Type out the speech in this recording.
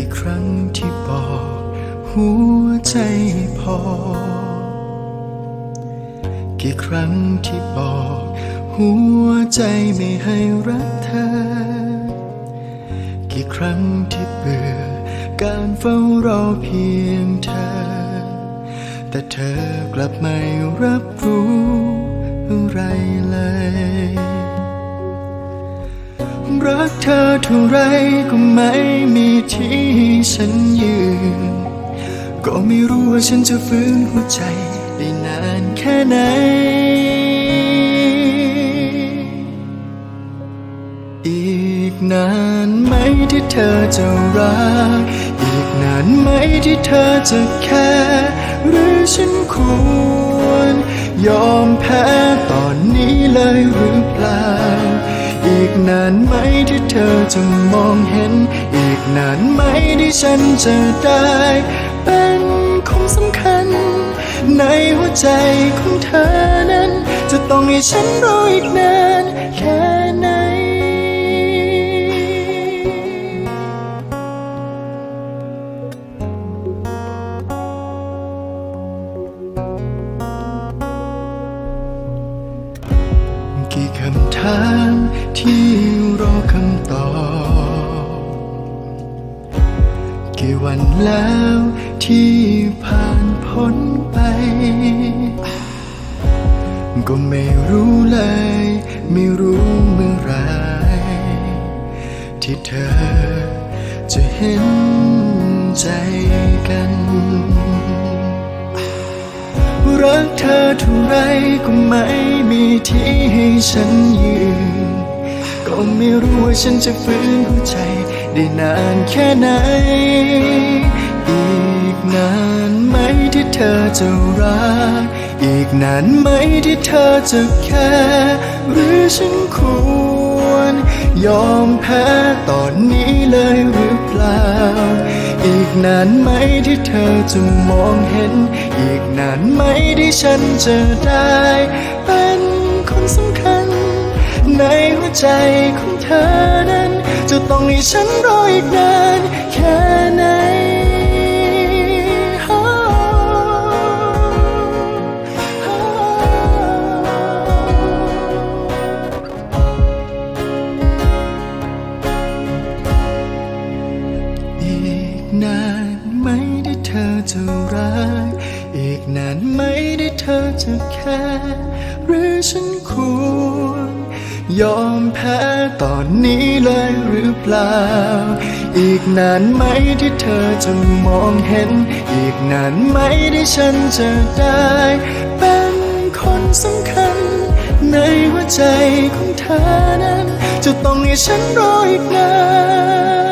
กี่ครั้งที่บอกหัวใจพอ กี่ครั้งที่บอก หัวใจไม่ให้รักเธอ กี่ครั้งที่เบื่อ การเฝ้ารอเพียงเธอ แต่เธอกลับไม่รับรู้อะไรเลย รักเธอเท่าไรก็ไม่มีที่ให้ฉันยืน ก็ไม่รู้ว่าฉันจะฟื้นหัวใจได้นานแค่ไหน อีกนานไหมที่เธอจะรัก อีกนานไหมที่เธอจะแค่ หรือฉันควร ยอมแพ้ตอนนี้เลยหรือเปล่า กนานไหมที่เธอจะมองเห็น อีกนานไหมที่ฉันจะได้ เป็นคนสำคัญ ในหัวใจของเธอนั้น จะต้องให้ฉันรออีกนานแค่ไหนกี่คำถาม ที่รอคำตอบกี่วันแล้วที่ผ่านพ้นไป ก็ไม่รู้เลย ไม่รู้เมื่อไร ที่เธอจะเห็นใจกัน รักเธอเท่าไรก็ไม่มีที่ให้ฉันยืน ก็ไม่รู้ว่าฉันจะฟื้นหัวใจได้นานแค่ไหน อีกนานไหมที่เธอจะรัก อีกนานไหมที่เธอจะแค่ หรือฉันควร ยอมแพ้ตอนนี้เลยหรือเปล่า อีกนานไหมที่เธอจะมองเห็น อีกนานไหมที่ฉันจะได้ เป็นคนสำคัญใน ใจของเธอนั้น จะต้องให้ฉันรออีกนานแค่ไหนอีกนานไหมที่เธอจะรัก อีกนานไหมที่เธอจะแค่หรือฉันควร ยอมแพ้ตอนนี้เลยหรือเปล่า อีกนานไหมที่เธอจะมองเห็น อีกนานไหมที่ฉันจะได้ เป็นคนสำคัญ ในหัวใจของเธอนั้น จะต้องให้ฉันรออีกนาน